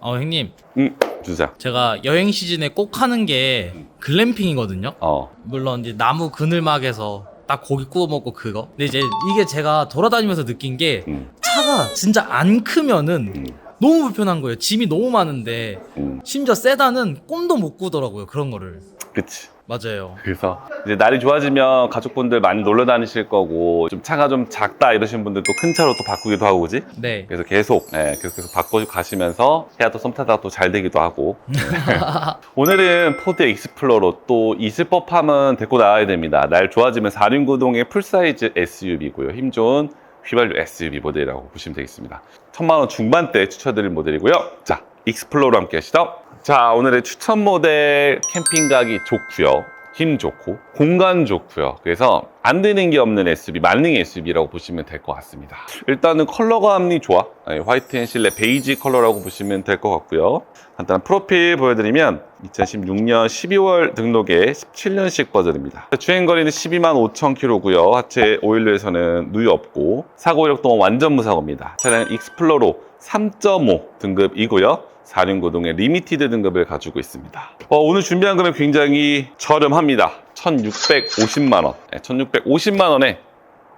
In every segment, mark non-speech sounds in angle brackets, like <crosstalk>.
어 형님 응, 주자. 제가 여행 시즌에 꼭 하는 게 글램핑이거든요. 어. 물론 이제 나무 그늘막에서 딱 고기 구워 먹고 그거. 근데 이제 이게 제가 돌아다니면서 느낀 게 음, 차가 진짜 안 크면은 음, 너무 불편한 거예요. 짐이 너무 많은데 음. 심지어 세단은 꿈도 못 꾸더라고요. 그런 거를. 그치. 맞아요. 그래서 이제 날이 좋아지면 가족분들 많이 놀러 다니실 거고 좀 차가 좀 작다 이러신 분들 또 큰 차로 또 바꾸기도 하고 그지? 네. 그래서 계속 예, 계속 계속 바꿔 가시면서 해야 또 썸 타다가 또 잘 되기도 하고 <laughs> 오늘은 포드 익스플로러 또 있을 법하면 데리고 나와야 됩니다. 날 좋아지면 4륜 구동의 풀사이즈 SUV고요. 힘 좋은 휘발유 SUV 모델이라고 보시면 되겠습니다. 천만 원 중반대 추천드릴 모델이고요. 자, 익스플로러 함께 하시죠. 자, 오늘의 추천 모델 캠핑 가기 좋고요. 힘 좋고 공간 좋고요. 그래서 안 되는 게 없는 SUV, 만능 SUV라고 보시면 될 것 같습니다. 일단은 컬러감이 좋아. 아니, 화이트 앤 실내 베이지 컬러라고 보시면 될 것 같고요. 간단한 프로필 보여드리면 2016년 12월 등록의 17년식 버전입니다. 주행거리는 12만 5천 킬로고요. 하체 오일로에서는 누유 없고 사고 이력 동안 완전 무사고입니다. 차량은 익스플로로 3.5 등급이고요. 4륜구동의 리미티드 등급을 가지고 있습니다. 어, 오늘 준비한 금액 굉장히 저렴합니다. 1,650만 원. 네, 1,650만 원에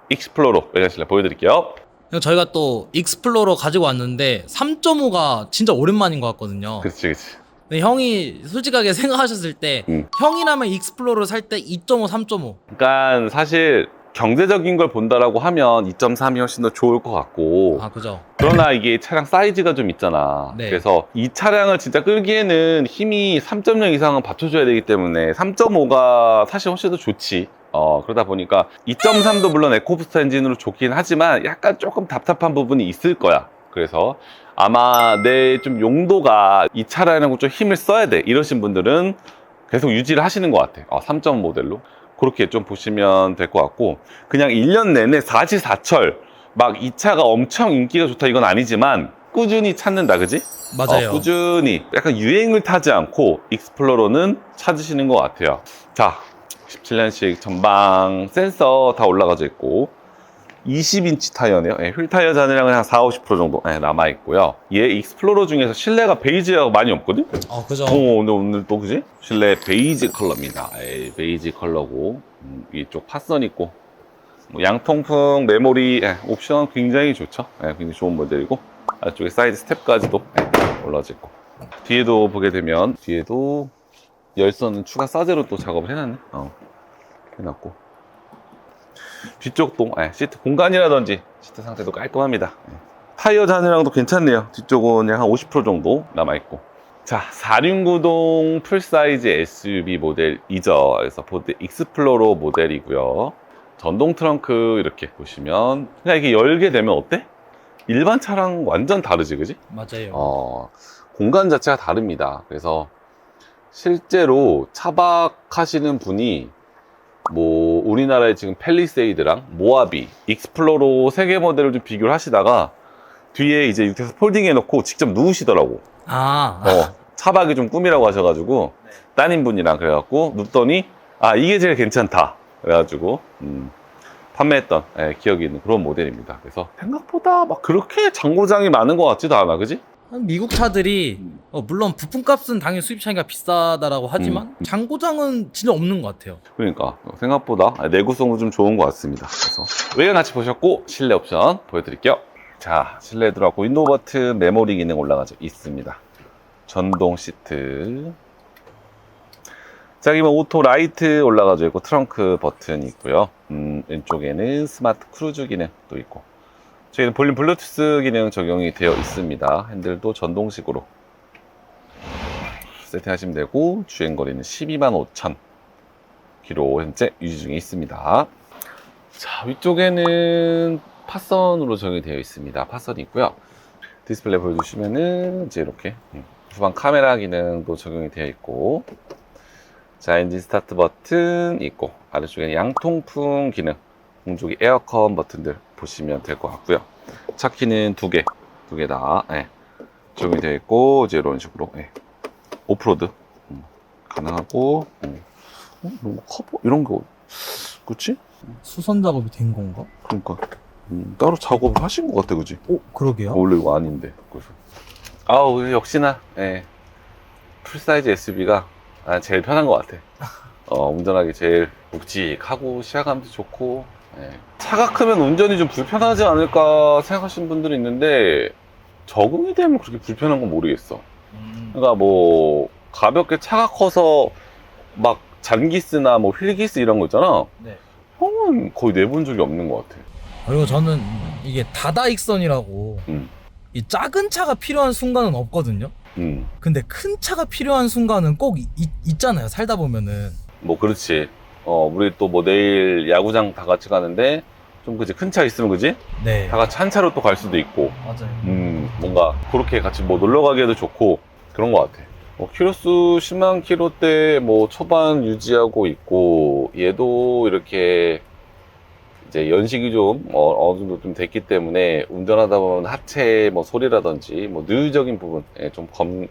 익스플로로 외장실내 보여드릴게요. 저희가 또 익스플로러 가지고 왔는데 3.5가 진짜 오랜만인 것 같거든요. 그렇지, 그렇지. 근데 형이 솔직하게 <laughs> 생각하셨을 때 음. 형이라면 익스플로러 살 때 2.5, 3.5. 그러니까 사실 경제적인 걸 본다라고 하면 2.3이 훨씬 더 좋을 것 같고 아 그죠. 그러나 이게 차량 사이즈가 좀 있잖아. 네. 그래서 이 차량을 진짜 끌기에는 힘이 3.0 이상은 받쳐줘야 되기 때문에 3.5가 사실 훨씬 더 좋지. 어, 그러다 보니까 2.3도 물론 에코부스터 엔진으로 좋긴 하지만 약간 조금 답답한 부분이 있을 거야. 그래서 아마 내 좀 용도가 이 차량하고 좀 힘을 써야 돼. 이러신 분들은 계속 유지를 하시는 것 같아. 어, 3.5 모델로. 그렇게 좀 보시면 될 것 같고 그냥 1년 내내 사지사철 막 이 차가 엄청 인기가 좋다 이건 아니지만 꾸준히 찾는다 그지? 맞아요. 어, 꾸준히 약간 유행을 타지 않고 익스플로러는 찾으시는 것 같아요 자 17년식 전방 센서 다 올라가져 있고 20인치 타이어네요 예, 휠 타이어 잔해량은 한 4, 50% 정도 예, 남아 있고요 얘 익스플로러 중에서 실내가 베이지가 많이 없거든? 어 그죠. 오, 근데 오늘 또 그지? 실내 베이지 컬러입니다. 에이, 베이지 컬러고 음, 이쪽 파선 있고 뭐 양통풍 메모리 예, 옵션 굉장히 좋죠. 예, 굉장히 좋은 모델이고 아쪽에 사이드 스텝까지도 예, 올라져 있고 뒤에도 보게 되면 뒤에도 열선은 추가 사제로 또 작업을 해놨네. 어, 해놨고 뒤쪽도 예, 시트 공간이라든지 시트 상태도 깔끔합니다. 예. 타이어 잔해량도 괜찮네요. 뒤쪽은 약 한 50% 정도 남아있고 자, 4륜구동 풀사이즈 SUV 모델이죠. 그래서 보드 익스플로러 모델이고요. 전동 트렁크 이렇게 보시면 그냥 이게 열게 되면 어때? 일반 차랑 완전 다르지, 그지? 맞아요. 어, 공간 자체가 다릅니다. 그래서 실제로 차박하시는 분이 뭐 우리나라의 지금 펠리세이드랑 모하비, 익스플로러 세 개 모델을 좀 비교를 하시다가 뒤에 이제 육태에서 폴딩 해 놓고 직접 누우시더라고. 아, 어, 차박이 좀 꿈이라고 하셔가지고 따님분이랑 그래갖고 눕더니 아 이게 제일 괜찮다 그래가지고 음, 판매했던 예, 기억이 있는 그런 모델입니다. 그래서 생각보다 막 그렇게 장고장이 많은 것 같지도 않아, 그지? 미국 차들이 어, 물론 부품값은 당연히 수입 차니까 비싸다라고 하지만 음. 장고장은 진짜 없는 것 같아요. 그러니까 생각보다 내구성도 좀 좋은 것 같습니다. 그래서 외관 같이 보셨고 실내 옵션 보여드릴게요. 자 실내 들어갔고 윈도우 버튼 메모리 기능 올라가져 있습니다. 전동 시트. 자뭐 오토 라이트 올라가져 있고 트렁크 버튼 있고요. 음, 왼쪽에는 스마트 크루즈 기능도 있고 저희는 볼륨 블루투스 기능 적용이 되어 있습니다. 핸들도 전동식으로 세팅하시면 되고 주행 거리는 12만 5천 기로 현재 유지 중에 있습니다. 자, 위쪽에는 파선으로 적용되어 있습니다. 파선이 있고요. 디스플레이 보여주시면은 이제 이렇게 음, 후방 카메라 기능도 적용이 되어 있고 자, 엔진 스타트 버튼 있고 아래쪽에는 양통풍 기능 공조기 에어컨 버튼들 보시면 될 것 같고요. 차 키는 두 개, 두 개다 예, 적용이 되어 있고 이제 이런 식으로 예, 오프로드 음, 가능하고 음. 어? 커버 이런 거 그치? 수선 작업이 된 건가? 그러니까 음, 따로 작업을 하신 것 같아 그지? 오, 그러게요. 원래 이거 아닌데 그래서 아우 역시나 예. 풀사이즈 SUV가 제일 편한 것 같아. 어, 운전하기 제일 묵직하고 시야감도 좋고 예. 차가 크면 운전이 좀 불편하지 않을까 생각하시는 분들이 있는데 적응이 되면 그렇게 불편한 건 모르겠어. 음. 그러니까 뭐 가볍게 차가 커서 막 잔기스나 뭐 휠기스 이런 거 있잖아. 네. 형은 거의 내본 적이 없는 것 같아. 그리고 저는 이게 다다익선이라고 음. 이 작은 차가 필요한 순간은 없거든요. 음. 근데 큰 차가 필요한 순간은 꼭 이- 이- 있잖아요. 살다 보면은. 뭐 그렇지. 어 우리 또 뭐 내일 야구장 다 같이 가는데 좀 그지 큰 차 있으면 그지 네. 다 같이 한 차로 또 갈 수도 있고 맞아요. 음 뭔가 그렇게 같이 뭐 놀러 가기에도 좋고 그런 것 같아. 뭐 키로수 10만 키로대 뭐 초반 유지하고 있고 얘도 이렇게 이제 연식이 좀 어, 어느 정도 좀 됐기 때문에 운전하다 보면 하체 뭐 소리라든지 뭐 누유적인 부분 예, 좀 검,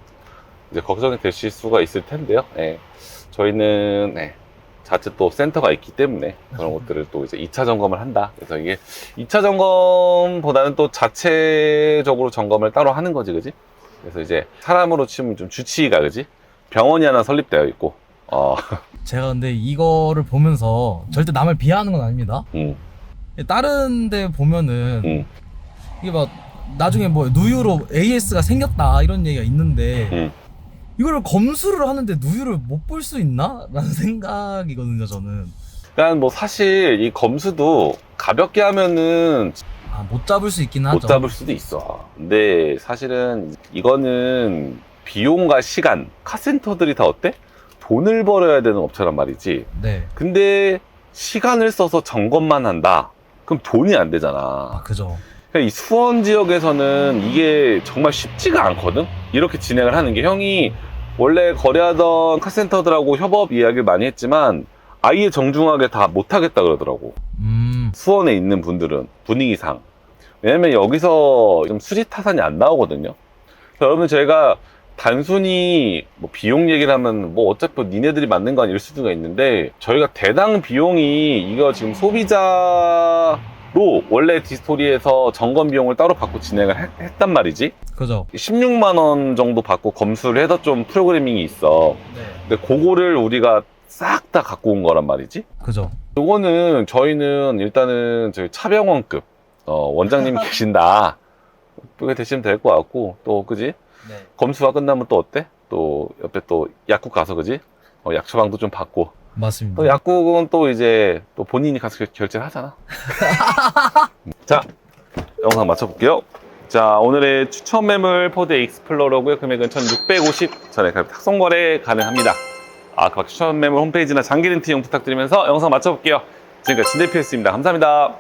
이제 걱정이 되실 수가 있을 텐데요. 예. 저희는 네, 자체 또 센터가 있기 때문에 그런 것들을 또 이제 2차 점검을 한다. 그래서 이게 2차 점검보다는 또 자체적으로 점검을 따로 하는 거지, 그지? 그래서 이제 사람으로 치면 좀 주치의가, 그지? 병원이 하나 설립되어 있고, 어, 제가 근데 이거를 보면서 절대 남을 비하하는 건 아닙니다. 음, 다른 데 보면은 음, 이게 막 나중에 뭐 누유로 AS가 생겼다 이런 얘기가 있는데 음. 이거를 검수를 하는데 누유를 못 볼 수 있나? 라는 생각이거든요 저는 그러니까 뭐 사실 이 검수도 가볍게 하면은 아 못 잡을 수 있긴 하죠 못 잡을 수도 있어. 근데 사실은 이거는 비용과 시간, 카센터들이 다 어때? 돈을 벌어야 되는 업체란 말이지. 네. 근데 시간을 써서 점검만 한다. 그럼 돈이 안 되잖아. 아 그죠 그러니까 이 수원 지역에서는 이게 정말 쉽지가 않거든? 이렇게 진행을 하는 게 형이 원래 거래하던 카센터들하고 협업 이야기를 많이 했지만 아예 정중하게 다 못하겠다 그러더라고. 음 수원에 있는 분들은 분위기상. 왜냐면 여기서 좀 수지 타산이 안 나오거든요. 여러분 저희가 단순히 뭐 비용 얘기를 하면 뭐 어차피 니네들이 맞는 거 아닐 수도 있는데 저희가 대당 비용이 이거 지금 소비자 로 원래 디스토리에서 점검 비용을 따로 받고 진행을 했, 했단 말이지. 그죠 16만 원 정도 받고 검수를 해서 좀 프로그래밍이 있어. 네 근데 그거를 우리가 싹 다 갖고 온 거란 말이지. 그죠 요거는 저희는 일단은 저희 차병원급 어, 원장님이 <laughs> 계신다. 그게 되시면 될 것 같고 또 그지 네 검수가 끝나면 또 어때? 또 옆에 또 약국 가서 그지 어, 약초방도 좀 받고 맞습니다 또 약국은 또 이제 또 본인이 가서 결- 결제를 하잖아. <laughs> 자 영상 맞춰볼게요. 자 오늘의 추천 매물 포드 익스플로러고요. 금액은 1,650 전에 탁송 거래 가능합니다. 아, 그 추천 매물 홈페이지나 장기 렌트 이용 부탁드리면서 영상 맞춰볼게요. 지금까지 진대표였습니다. 감사합니다.